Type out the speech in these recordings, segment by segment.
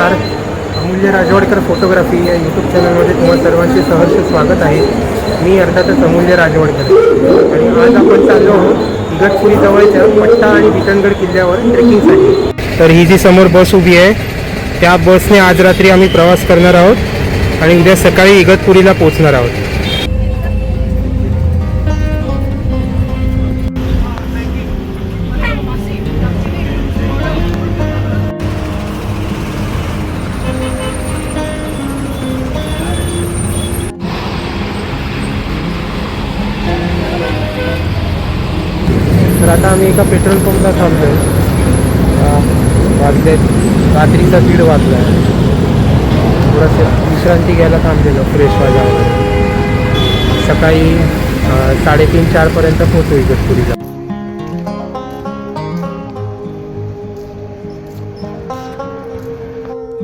नमस्कार. अमूल्य राजवाडकर फोटोग्राफी या यूट्यूब चॅनलमध्ये तुम्हाला सर्वांचे सहर्ष स्वागत आहे. मी अर्थातच अमूल्य राजवाडकर. आणि आज आपण चाललो आहोत इगतपुरी जवळच्या पट्टा आणि बिकनगड किल्ल्यावर ट्रेकिंगसाठी तर ही जी समोर बस उभी आहे त्या बसने आज रात्री आम्ही प्रवास करणार आहोत आणि उद्या सकाळी इगतपुरीला पोहोचणार आहोत. एका पेट्रोल पंपला थांबलो वाजले रात्रीचा दीड वाजला आहे थोडंसं विश्रांती घ्यायला थांबलेलो फ्रेश व्हायला सकाळी साडेतीन चारपर्यंत पोहोचू इगतपुरीला.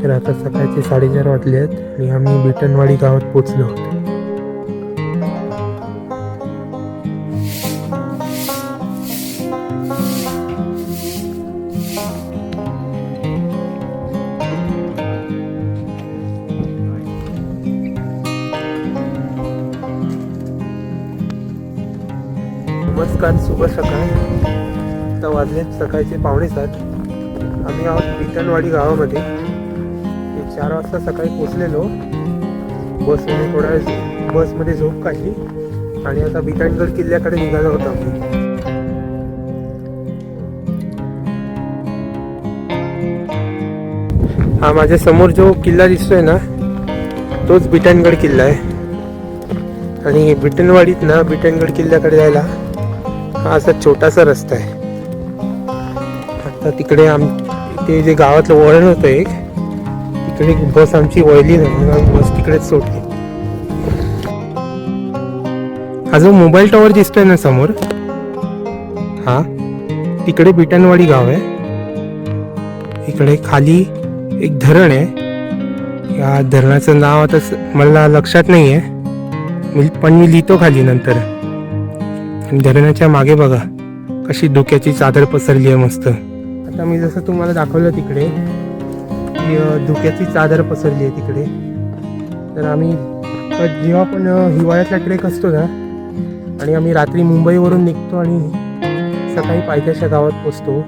तर आता सकाळचे साडेचार वाजले आहेत आणि आम्ही बिटनवाडी गावात पोचलो होतो शुभ सकाळ आता वाजले सकाळचे पावणे सात. आम्ही आहोत बिटणवाडी गावामध्ये. चार वाजता सकाळी पोचलेलो बसमध्ये थोडा वेळ बसमध्ये झोप काढली आणि आता बिटनगड किल्ल्याकडे निघालो होतो आम्ही. हा माझ्यासमोर जो किल्ला दिसतोय ना तोच बिटनगड किल्ला आहे. आणि बिटनवाडीत ना बिटनगड किल्ल्याकडे जायला हा असा छोटासा रस्ता आहे. आता तिकडे आम ते जे गावातलं वळण होतं एक तिकडे एक बस आमची वळली नाही बस तिकडेच सोडली. हा जो मोबाईल टॉवर दिसतोय ना समोर? हा? तिकडे बिटनवाडी गाव आहे. इकडे खाली एक धरण आहे. या धरणाचं नाव आता मला लक्षात नाही आहे मी पण मी लिहितो खाली नंतर. आणि धरणाच्या मागे बघा. कशी धुक्याची चादर पसरली आहे मस्त. आता मी जसं तुम्हाला दाखवलं तिकडे की धुक्याची चादर पसरली आहे तिकडे. तर आम्ही जेव्हा पण हिवाळ्यातला ट्रेक असतो ना आणि आम्ही रात्री मुंबईवरून निघतो आणि सकाळी पायथ्याच्या गावात पोचतो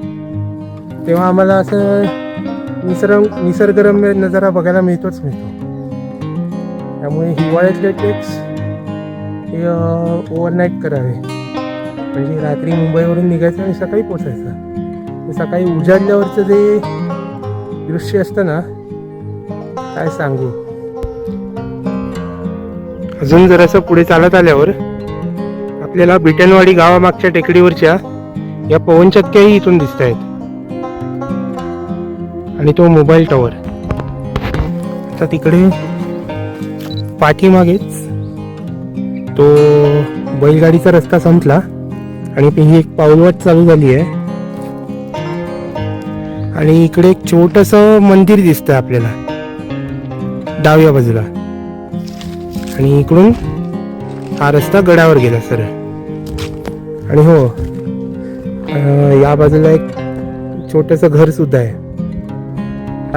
तेव्हा आम्हाला असं निसर्ग निसर्गरम्य नजारा बघायला मिळतोच मिळतो. त्यामुळे हिवाळ्यातले ट्रेक्स हे ओव्हरनाईट करावे. म्हणजे रात्री मुंबईवरून निघायचं आणि सकाळी पोचायचं सकाळी उजाडल्यावरचं जे दृश्य असतं ना काय सांगू? अजून जरासं पुढे चालत आल्यावर आपल्याला बिटनवाडी गावामागच्या टेकडीवरच्या या पवनचक्क्याही इथून दिसत आहेत. आणि तो मोबाईल टॉवर. आता तिकडे पाठीमागेच तो बैलगाडीचा रस्ता संपला. आणि ही एक पाऊलवाट चालू झाली आहे. आणि इकडे एक छोटस मंदिर दिसतंय आपल्याला. डाव्या बाजूला. आणि इकडून हा रस्ता गडावर गेला सर आणि हो या बाजूला एक छोटस घर सुद्धा आहे.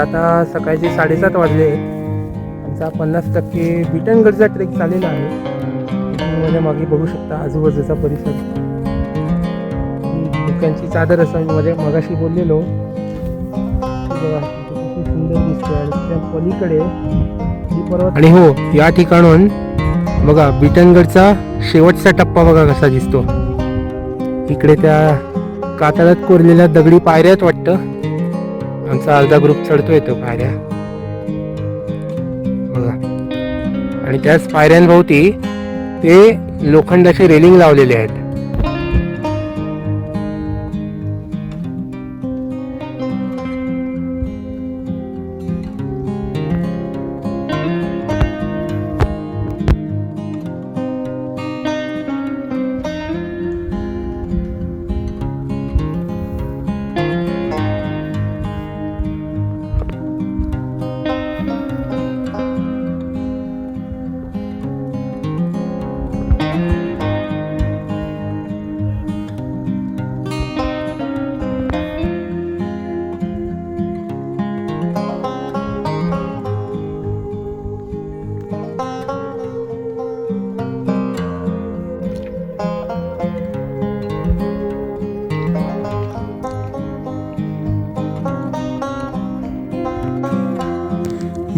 आता सकाळचे साडेसात वाजले. आमचा पन्नास टक्के बिटनगडचा ट्रेक चाललेला आहे. तुम्ही मागे बघू शकता आजूबाजूचा परिसर. त्यांची चादर असं मी मध्ये मगाशी बोललेलो. बघा, किती सुंदर दिसते आणि त्या पलीकडे ही पर्वत आणि हो या ठिकाणून बघा बिटनगडचा शेवटचा टप्पा बघा कसा दिसतो. इकडे त्या कातळात कोरलेल्या दगडी पायऱ्यात वाटतं. आमचा अर्धा ग्रुप चढतो तो पायऱ्या. बघा. आणि त्याच पायऱ्यांभोवती ते लोखंडाचे रेलिंग लावलेले आहेत.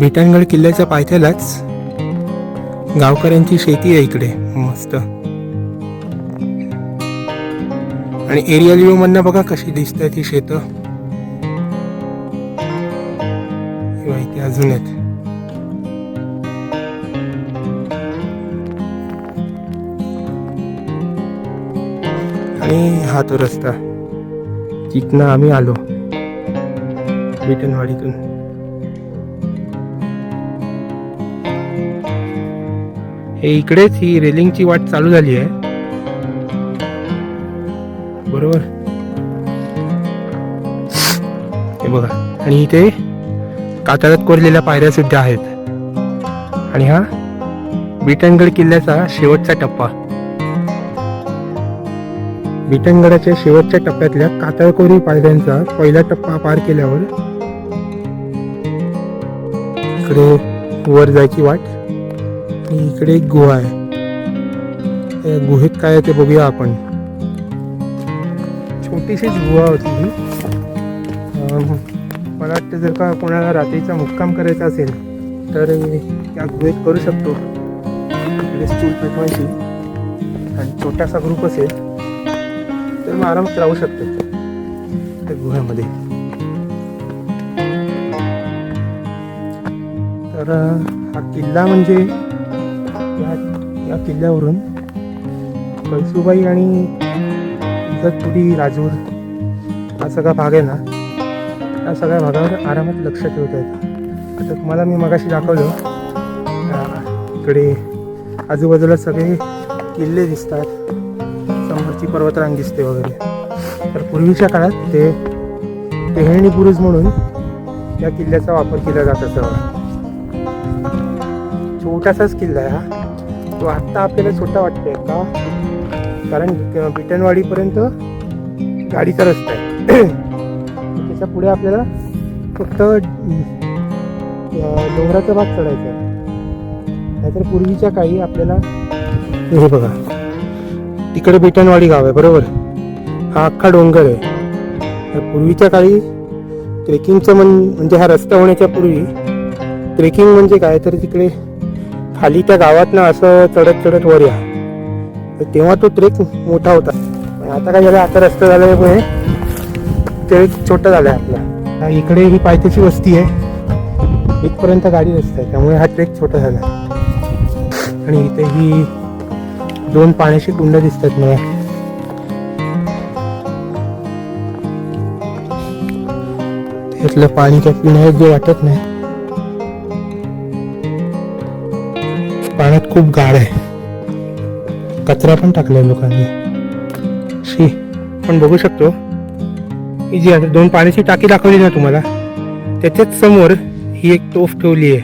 बिटाणगड किल्ल्याच्या पायथ्यालाच गावकऱ्यांची शेती आहे इकडे. मस्त. आणि एरियल व्ह्यू मधनं बघा कशी दिसत आहे ती शेतं. माहिती इथे अजून आहेत. आणि हा तो रस्ता. जिथनं आम्ही आलो बिटनवाडीतून हे इकडेच ही रेलिंगची वाट चालू झाली आहे. बरोबर? हे बघा. आणि इथे कातळात कोरलेल्या पायऱ्या सुद्धा आहेत. आणि हा बिटनगड किल्ल्याचा शेवटचा टप्पा. बिटनगडाच्या शेवटच्या टप्प्यातल्या कातळकोरी पायऱ्यांचा पहिला टप्पा पार केल्यावर इकडे वर जायची वाट. आणि इकडे एक गुहा आहे. त्या गुहेत काय आहे ते बघूया आपण. छोटीशीच गुहा होती ही. मला वाटतं जर का कोणाला रात्रीचा मुक्काम करायचा असेल तर त्या गुहेत करू शकतो. इकडे स्टूल पेटवायची. आणि छोटासा ग्रुप असेल तर मग आरामात राहू शकतो. त्या गुह्यामध्ये तर हा किल्ला म्हणजे या किल्ल्यावरून कळसुबाई आणि इगतपुरी राजूर हा सगळा भाग आहे ना या सगळ्या भागावर आरामात लक्ष ठेवता येतं. आता तुम्हाला मी मगाशी दाखवलं इकडे आजूबाजूला सगळे किल्ले दिसतात समोरची पर्वतरांग दिसते वगैरे. तर पूर्वीच्या काळात ते टेहळणी बुरुज म्हणून या किल्ल्याचा वापर केला जात असावा. छोटासाच किल्ला आहे हा. तो आत्ता आपल्याला छोटा वाटतोय का? कारण बिटनवाडीपर्यंत गाडीचा रस्ता आहे. त्याच्या पुढे आपल्याला फक्त डोंगराचा भाग चढायचा आहे. नाहीतर पूर्वीच्या काळी आपल्याला हे बघा तिकडे बिटनवाडी गाव आहे बरोबर? हा अख्खा डोंगर आहे. तर पूर्वीच्या काळी ट्रेकिंगचं म्हण म्हणजे हा रस्ता होण्याच्या पूर्वी ट्रेकिंग म्हणजे काय? तर तिकडे खाली त्या गावातनं असं चढत चढत वर या. तर तेव्हा तो ट्रेक मोठा होता. पण आता काय झालं आता रस्ता झाल्यामुळे ट्रेक छोटा झाला आपला. इकडे ही पायथ्याची वस्ती आहे. इथपर्यंत गाडी रस्ता आहे त्यामुळे हा ट्रेक छोटा झाला. आणि इथे ही दोन पाण्याची कुंड दिसतात मला. त्यातलं पाणी काय पिण्यायोग्य वाटत नाही. खूप गाळ आहे. कचरा पण टाकलाय लोकांनी. शी पण बघू शकतो. ही जी आता दोन पाण्याची टाकी दाखवली ना तुम्हाला त्याच्याच समोर ही एक तोफ ठेवली आहे.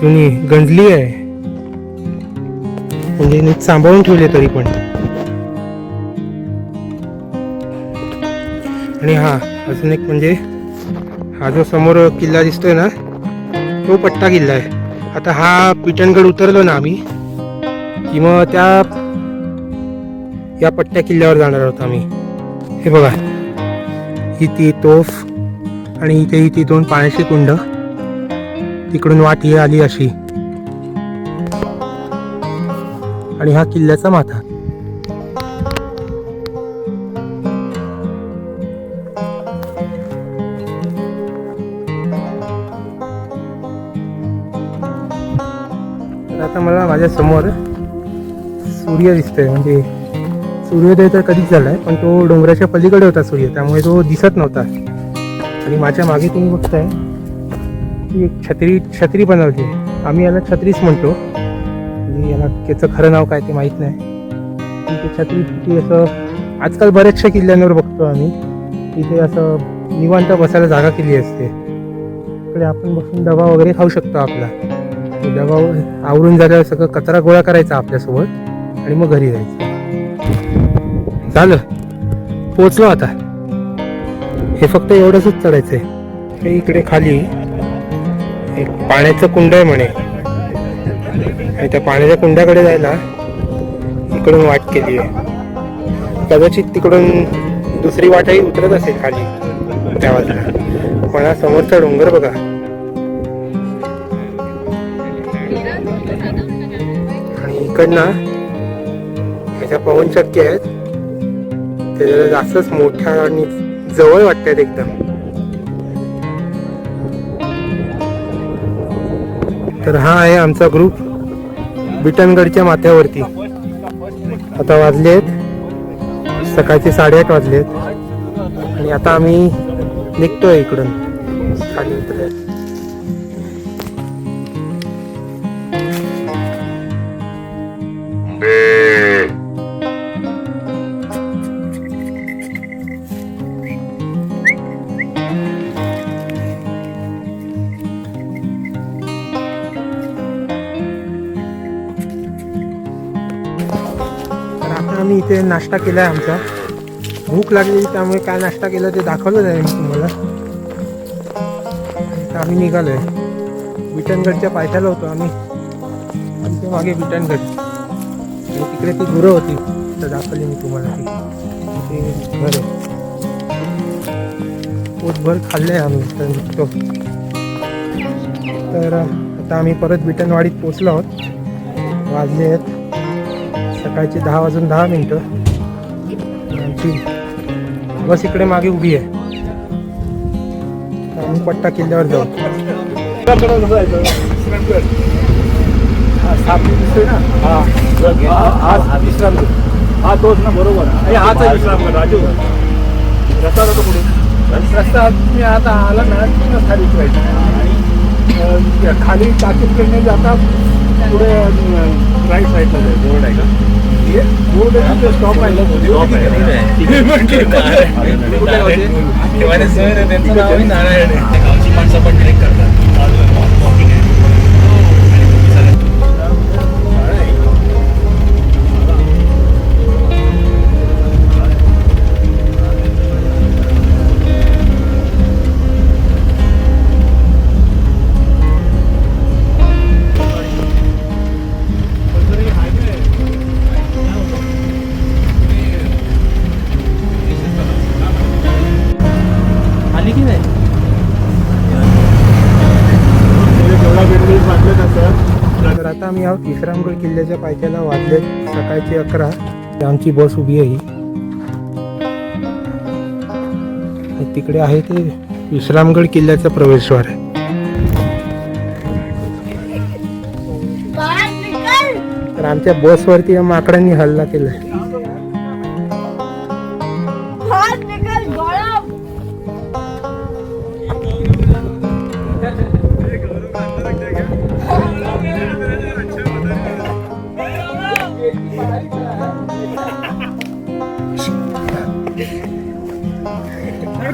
जुनी गंजली आहे. म्हणजे नीट सांभाळून ठेवले तरी पण. आणि हा अजून एक म्हणजे हा जो समोर किल्ला दिसतोय ना तो पट्टा किल्ला आहे. आता हा पिटणगड उतरलो ना आम्ही की मग त्या या पट्ट्या किल्ल्यावर जाणार आहोत आम्ही. हे बघा ही ती तोफ आणि इथे ही ती दोन पाण्याची कुंड. तिकडून वाट ही आली अशी. आणि हा किल्ल्याचा माथा. माझ्यासमोर सूर्य दिसतोय. म्हणजे सूर्योदय तर कधीच झालाय पण तो डोंगराच्या पलीकडे होता सूर्य त्यामुळे तो दिसत नव्हता. आणि माझ्या मागे तुम्ही बघताय की एक छत्री छत्री बनवली आम्ही याला छत्रीच म्हणतो. म्हणजे याला त्याचं खरं नाव काय ते माहीत नाही. ते छत्री ती असं आजकाल बऱ्याचशा किल्ल्यांवर बघतो आम्ही तिथे असं निवांत बसायला जागा केली असते. इकडे आपण बसून डबा वगैरे खाऊ शकतो आपला. डबा आवरून झाल्यावर सगळं कचरा गोळा करायचा आपल्यासोबत आणि मग घरी जायचं. झालं. पोचलो आता. हे फक्त एवढंच चढायचंय. इकडे खाली एक पाण्याचं कुंड आहे म्हणे. आणि त्या पाण्याच्या कुंडाकडे जायला इकडून वाट केली आहे. कदाचित तिकडून दुसरी वाटही उतरत असेल खाली. त्या बाजूला पण हा समोरचा डोंगर बघा. तिकडनं ह्याच्या शक्य आहेत. ते जरा जास्तच मोठ्या आणि जवळ वाटतात एकदम. तर हा आहे आमचा ग्रुप बिटनगडच्या माथ्यावरती. आता वाजले आहेत. सकाळचे साडेआठ वाजले आहेत. आणि आता आम्ही निघतोय इकडून. खाली उतरायला. आम्ही इथे नाश्ता केला आहे आमचा. भूक लागलेली त्यामुळे काय नाश्ता केला ते दाखवलं आहे मी तुम्हाला. आम्ही निघालो आहे बिटनगडच्या पायथ्याला होतो आम्ही. आमच्या मागे बिटनगड तिकडे ती गुरं होती. तर दाखवली मी तुम्हाला ती. ते घर आहे. खाल्लं आहे आम्ही तर निघतो तर आता आम्ही परत बिटनवाडीत पोचलो आहोत. वाजले आहेत. सकाळची दहा वाजून दहा मिनटं. आमची बस इकडे मागे उभी आहे. आम्ही पट्टा किल्ल्यावर जाऊ. दिसतोय ना? हा. हा हा हा तोच ना बरोबर. हाच राजू. रस्ता जातो पुढे रस्ता तुम्ही आता आला ना तिथूनच खाली उतरायचं आणि अं, खाली टाकीकडने जाता पुढे राईट साईडला जायचं बोर्ड आहे का? हे स्टॉप आहे स्टॉप गावची माणसं पण ट्रेक करतात आम्ही आहोत. विश्रामगड किल्ल्याच्या पायथ्याला वाजले सकाळचे अकरा. आमची बस उभी आहे. तिकडे आहे ते विश्रामगड किल्ल्याचा प्रवेशद्वार आहे. तर आमच्या बसवरती या माकडांनी हल्ला केलाय.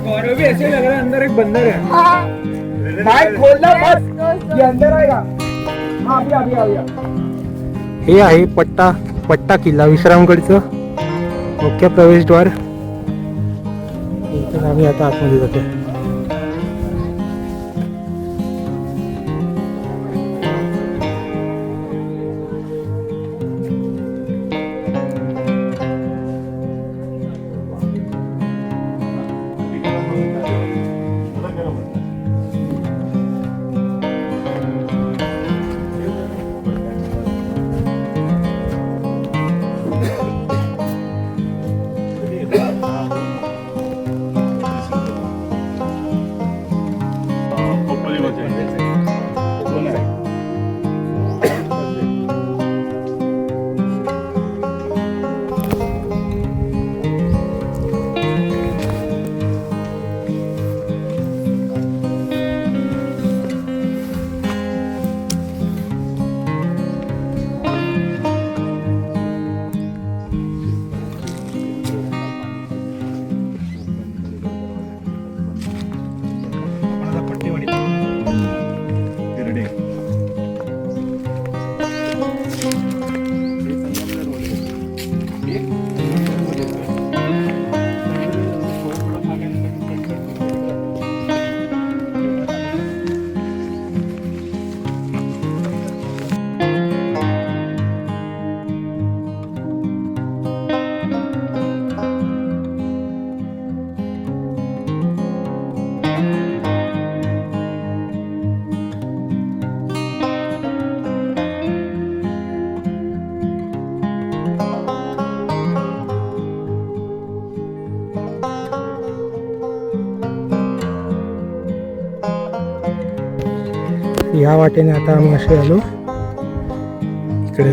गौरव भी ऐसे लग रहा है. अंदर एक बंदर है हाँ खोलना ये अंदर आएगा हाँ अभी अभी अभी हे आहे पट्टा पट्टा किल्ला विश्रामगडचं. मुख्य प्रवेशद्वार. आम्ही आता आतमध्ये जातो या वाटेने आता आम्ही असे आलो. इकडे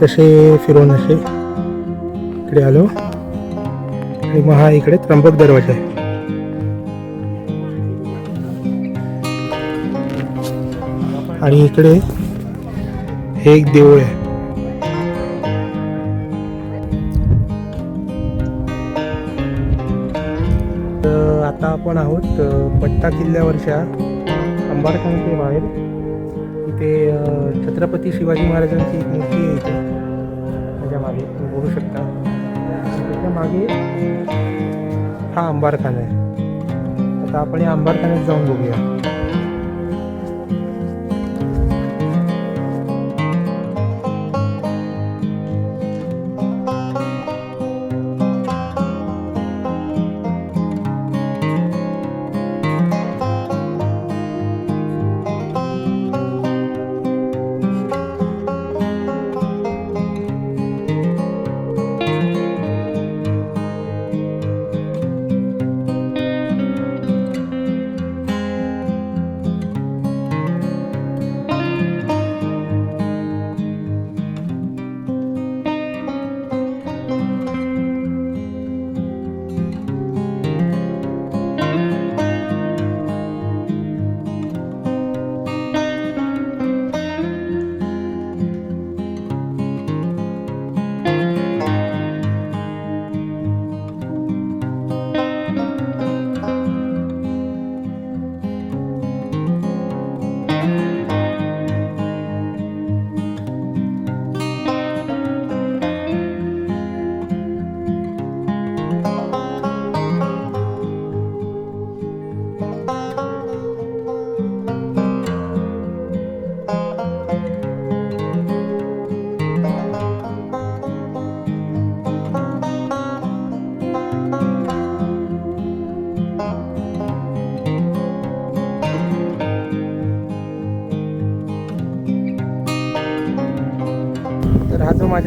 तसे फिरून असे इकडे आलो. आणि मग हा इकडे त्र्यंबक दरवाजा आहे. आणि इकडे हे एक देऊळ आहे. तर आता आपण आहोत पट्टा किल्ल्यावरच्या अंबारखानाच्या बाहेर इथे छत्रपती शिवाजी महाराजांची एक मूर्ती आहे इथे. त्याच्यामागे तुम्ही बघू शकता. त्याच्यामागे हा अंबारखाना आहे. आता आपण या अंबारखान्यात जाऊन बघूया.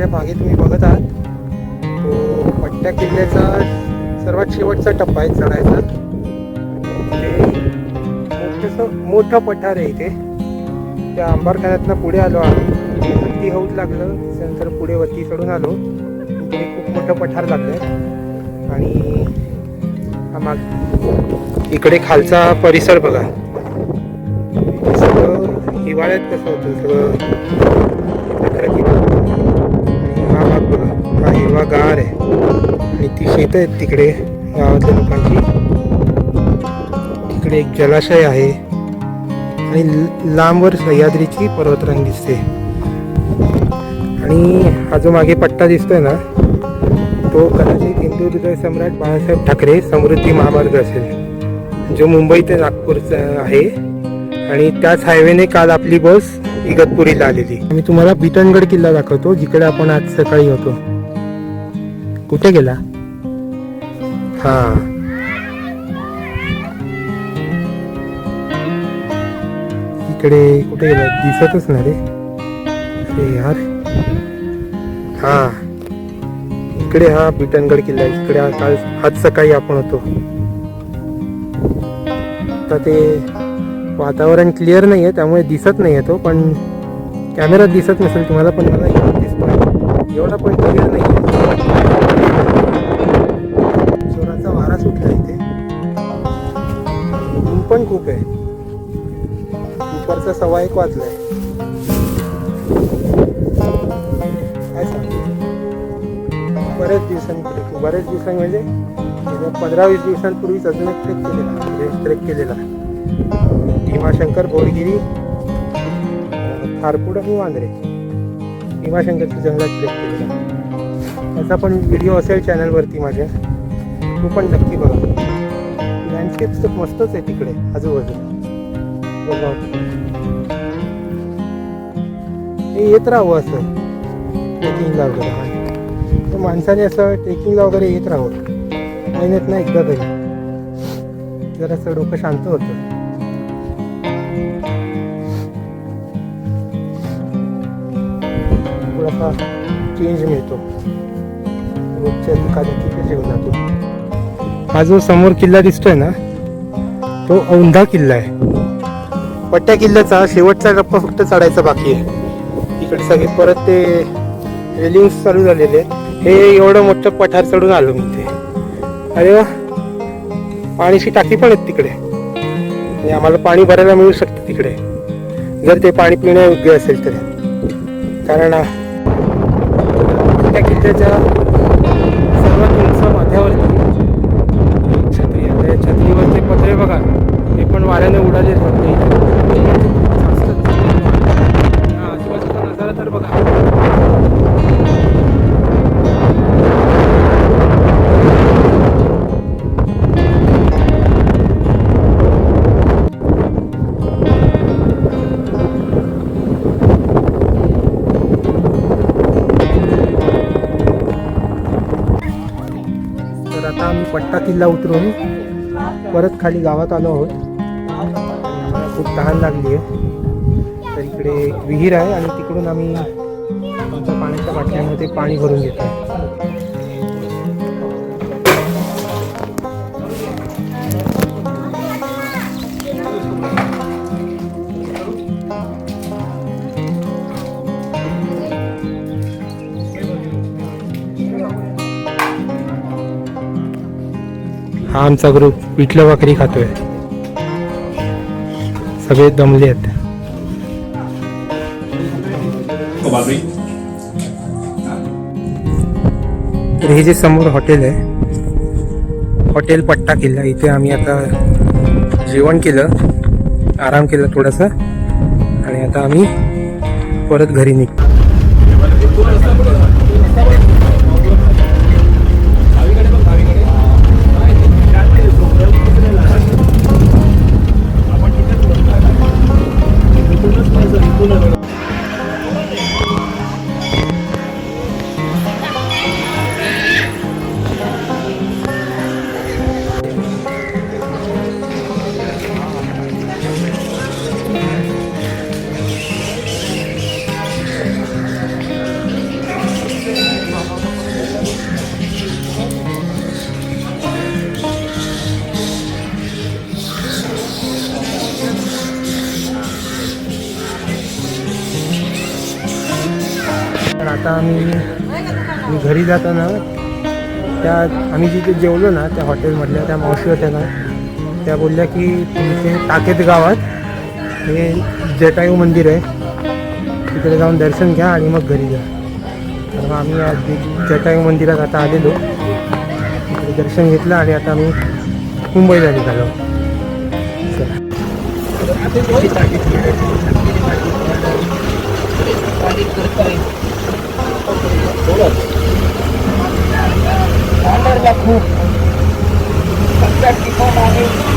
माझ्या मागे तुम्ही बघत आहात. तो पट्ट्या किल्ल्याचा सर्वात शेवटचा टप्पा आहे चढायचा. मोठंसं मोठं पठार आहे इथे. त्या अंबारखान्यातनं पुढे आलो आम्ही. वरती होऊच लागलं त्यानंतर पुढे वरती चढून आलो. इथे खूप मोठं पठार लागलं आणि हा माग इकडे खालचा परिसर बघा. सगळं हिवाळ्यात कसं होतं? सगळं प्रकृती हा हिरवा गार आहे. आणि ती शेत आहेत तिकडे गावातल्या लोकांची. तिकडे एक जलाशय आहे. आणि लांबवर सह्याद्रीची पर्वतरांग दिसते. आणि हा जो मागे पट्टा दिसतोय ना तो कदाचित हिंदू सम्राट बाळासाहेब ठाकरे समृद्धी महामार्ग असेल. जो मुंबई ते नागपूरचा आहे. आणि त्याच हायवेने काल आपली बस इगतपुरीला आलेली. मी तुम्हाला बिटनगड किल्ला दाखवतो जिकडे आपण आज सकाळी होतो. कुठे गेला? हा. इकडे कुठे गेला? दिसतच ना रे. अरे यार. हा. इकडे हा बिटनगड किल्ला इकडे हा- काल आज सकाळी आपण होतो. आता ते वातावरण क्लिअर नाही आहे त्यामुळे दिसत नाही आहे तो पण कॅमेरात दिसत नसेल तुम्हाला पण मला इकडे दिसतो एवढा पण क्लिअर नाही आहे जोराचा वारा सुटला इथे. ऊन पण खूप आहे. दुपारचा सवा एक वाजलाय. काय सांगू? बऱ्याच दिवसांपूर्वी बऱ्याच दिवसांनी म्हणजे पंधरा वीस दिवसांपूर्वीच अजून एक ट्रेक केलेला. म्हणजे ट्रेक केलेला. भीमाशंकर भोरगिरी खारपुड खारपूड आणि वांद्रे. भीमाशंकरच्या जंगलात ट्रेक केलेला. त्याचा पण व्हिडिओ असेल चॅनलवरती माझ्या. तो पण नक्की बघा. लँडस्केप तर मस्तच आहे तिकडे आजूबाजूला. बघा हे येत राहावं असं. ट्रेकिंगला वगैरे तर माणसाने असं ट्रेकिंगला वगैरे येत राहावं. महिन्यात ना एकदा तरी जरासं डोकं शांत होतं. थोडासा चेंज मिळतो रोजच्या दुकानात जीवनातून हा जो समोर किल्ला दिसतोय ना? तो औंधा किल्ला आहे. पट्ट्या किल्ल्याचा शेवटचा टप्पा फक्त चढायचा बाकी आहे. इकडे सगळे परत ते रेलिंग्स चालू झालेले आहेत. हे एवढं मोठं पठार चढून आलो मी ते अरे वा. पाण्याची टाकी पण आहेत तिकडे. आणि आम्हाला पाणी भरायला मिळू शकतं तिकडे. जर ते पाणी पिण्यायोग्य असेल तर. कारण आ, त्या पट्टा किल्ला उतरून परत खाली गावात आलो आहोत. खूप तहान लागली आहे. तर इकडे एक विहीर आहे आणि तिकडून आम्ही आमच्या पाण्याच्या बाटल्यामध्ये पाणी भरून घेतो हा आमचा ग्रुप पिठलं भाकरी खातोय. सगळे दमले आहेत. तर हे जे समोर हॉटेल आहे हॉटेल पट्टा किल्ला इथे आम्ही आता जेवण केलं आराम केला थोडासा आणि आता आम्ही परत घरी निघतो आता आम्ही घरी जाताना त्या आम्ही जिथे जेवलो ना त्या हॉटेलमधल्या त्या मावशी होत्या ना त्या बोलल्या की तुमचे टाकेत गावात हे जटायू मंदिर आहे. तिकडे जाऊन दर्शन घ्या आणि मग घरी जा. तर मग आम्ही आज जटायू मंदिरात आता आलेलो. तिकडे दर्शन घेतलं आणि आता आम्ही मुंबईला निघालो. चला. la coupe. Ça fait